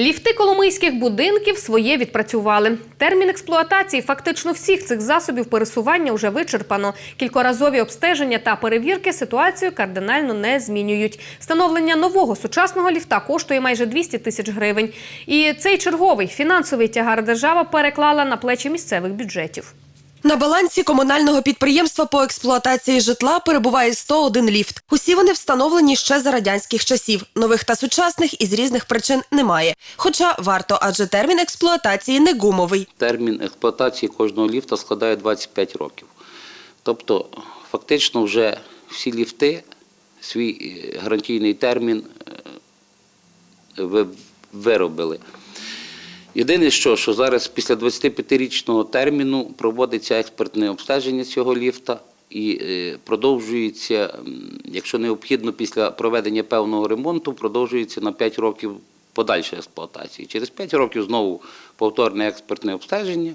Ліфти коломийських будинків своє відпрацювали. Термін експлуатації фактично всіх цих засобів пересування вже вичерпано. Кількоразові обстеження та перевірки ситуацію кардинально не змінюють. Встановлення нового сучасного ліфта коштує майже 200 тисяч гривень. І цей черговий фінансовий тягар держава переклала на плечі місцевих бюджетів. На балансі комунального підприємства по експлуатації житла перебуває 101 ліфт. Усі вони встановлені ще за радянських часів. Нових та сучасних із різних причин немає. Хоча варто, адже термін експлуатації не гумовий. Термін експлуатації кожного ліфта складає 25 років. Тобто, фактично, вже всі ліфти свій е, гарантійний термін е, виробили. Єдине, що, що зараз після 25-річного терміну проводиться експертне обстеження цього ліфта і е, продовжується, якщо необхідно, після проведення певного ремонту, продовжується на 5 років подальша експлуатації. Через 5 років знову повторне експертне обстеження.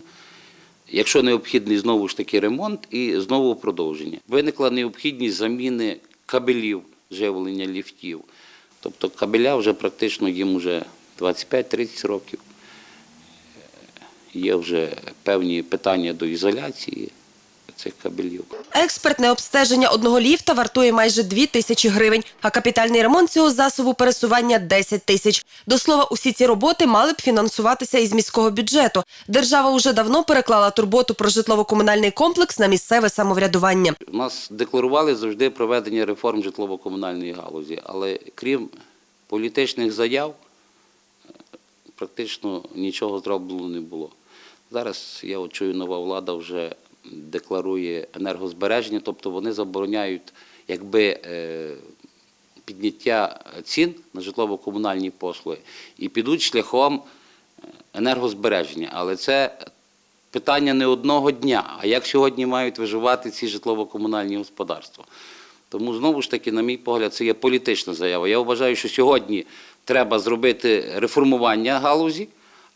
Якщо необхідний знову ж таки ремонт і знову продовження. Виникла необхідність заміни кабелів живлення ліфтів. Тобто кабеля вже практично їм вже 25-30 років. Є вже певні питання до ізоляції цих кабелів. Експертне обстеження одного ліфта вартує майже 2 тисячі гривень, а капітальний ремонт цього засобу пересування 10 тисяч. До слова, усі ці роботи мали б фінансуватися із міського бюджету. Держава уже давно переклала турботу про житлово-комунальний комплекс на місцеве самоврядування. У нас декларували завжди проведення реформ житлово-комунальної галузі, але крім політичних заяв, е, практично нічого зроблено не було. Зараз я чую, нова влада вже декларує енергозбереження, тобто вони забороняють якби е, підняття цін на житлово-комунальні послуги і підуть шляхом е, енергозбереження. Але це питання не одного дня, а як сьогодні мають виживати ці житлово-комунальні господарства. Тому знову ж таки, на мій погляд, це є політична заява. Я вважаю, що сьогодні треба зробити реформування галузі,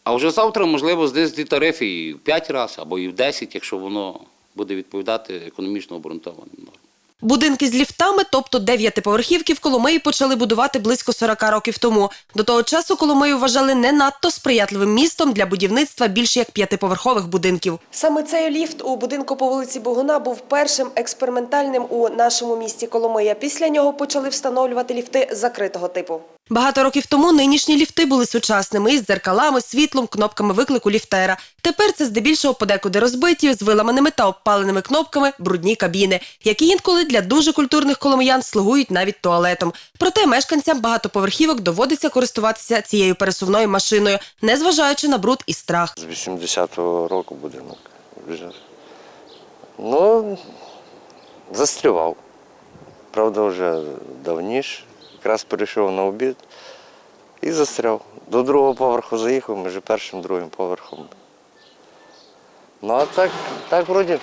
а вже завтра, можливо, знизити тарифи і в 5 разів або і в 10, якщо воно буде відповідати економічно обґрунтованим нормам. Будинки з ліфтами, тобто дев'ятиповерхівки в Коломиї почали будувати близько 40 років тому. До того часу Коломию вважали не надто сприятливим містом для будівництва більш як п'ятиповерхових будинків. Саме цей ліфт у будинку по вулиці Богуна був першим експериментальним у нашому місті Коломия. Після нього почали встановлювати ліфти закритого типу. Багато років тому нинішні ліфти були сучасними із дзеркалами, світлом, кнопками виклику ліфтера. Тепер це здебільшого подекуди розбиті з виламаними та обпаленими кнопками брудні кабіни, які інколи для дуже культурних коломиян слугують навіть туалетом. Проте мешканцям багатоповерхівок доводиться користуватися цією пересувною машиною, незважаючи на бруд і страх. З 80-го року будинок. Вже. Ну, застрівав. Правда, вже давніше. Якраз перейшов на обід і застряв. До другого поверху заїхав, між першим другим поверхом. Ну, а так, так вроді.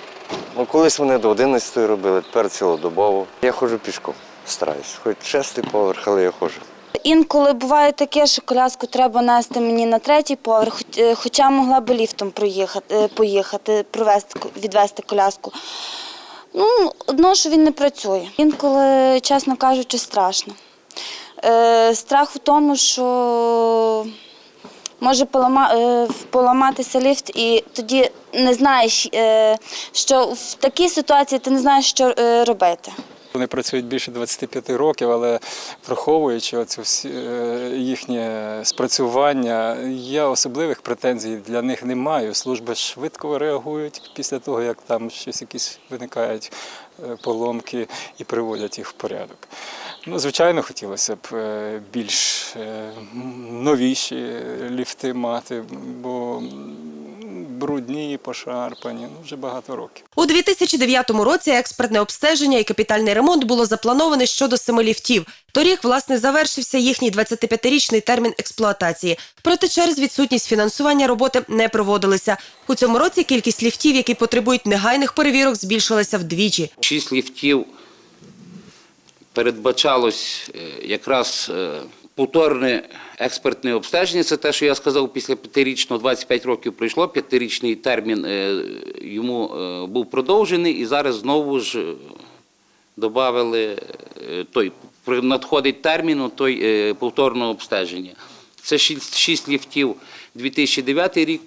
Ну, колись вони до 11 робили, тепер цілодобово. Я ходжу пішком, стараюсь. Хоч шестий поверх, але я ходжу. Інколи буває таке, що коляску треба нести мені на третій поверх, е, хоча могла би ліфтом проїхати, е, поїхати, провести, відвести коляску. Ну, одно, що він не працює. Інколи, чесно кажучи, страшно. Е, страх у тому, що може е, поламатися ліфт, і тоді не знаєш, е, що в такій ситуації ти не знаєш, що робити. Вони працюють більше 25 років, але враховуючи оцю всі, їхнє спрацювання, я особливих претензій для них не маю. Служби швидко реагують після того, як там щось якісь виникають поломки і приводять їх в порядок. Ну, звичайно, хотілося б е, більш е, новіші ліфти мати, бо брудні, пошарпані, ну, вже багато років. У 2009 році експертне обстеження і капітальний ремонт було заплановане щодо семи ліфтів. Торік, власне, завершився їхній 25-річний термін експлуатації. Проте через відсутність фінансування роботи не проводилися. У цьому році кількість ліфтів, які потребують негайних перевірок, збільшилася вдвічі. Шість ліфтів передбачалось е, якраз е, повторне експертне обстеження. Це те, що я сказав, після п'ятирічного 25 років пройшло, п'ятирічний термін е, йому е, був продовжений, і зараз знову ж додали той, надходить термін той е, повторного обстеження. Це 6 ліфтів 2009 рік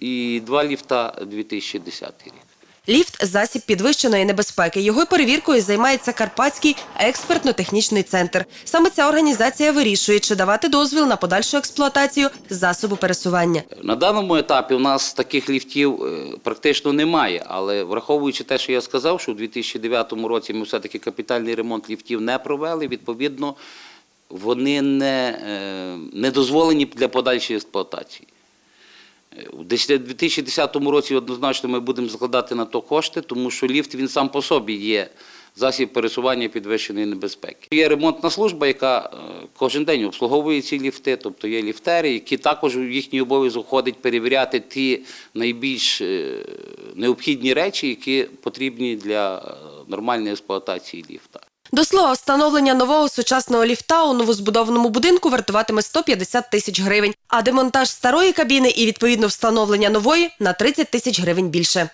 і 2 ліфта 2010 рік. Ліфт – засіб підвищеної небезпеки. Його перевіркою займається Карпатський експертно-технічний центр. Саме ця організація вирішує, чи давати дозвіл на подальшу експлуатацію засобу пересування. На даному етапі у нас таких ліфтів е, практично немає, але враховуючи те, що я сказав, що у 2009 році ми все-таки капітальний ремонт ліфтів не провели, відповідно, вони не, е, не дозволені для подальшої експлуатації. Е, У 2010 році однозначно ми будемо закладати на то кошти, тому що ліфт він сам по собі є засіб пересування підвищеної небезпеки. Є ремонтна служба, яка е, кожен день обслуговує ці ліфти, тобто є ліфтери, які також у їхній обов'язок входить перевіряти ті найбільш е, необхідні речі, які потрібні для нормальної експлуатації ліфта. До слова, встановлення нового сучасного ліфта у новозбудованому будинку вартуватиме 150 тисяч гривень, а демонтаж старої кабіни і відповідно встановлення нової – на 30 тисяч гривень більше.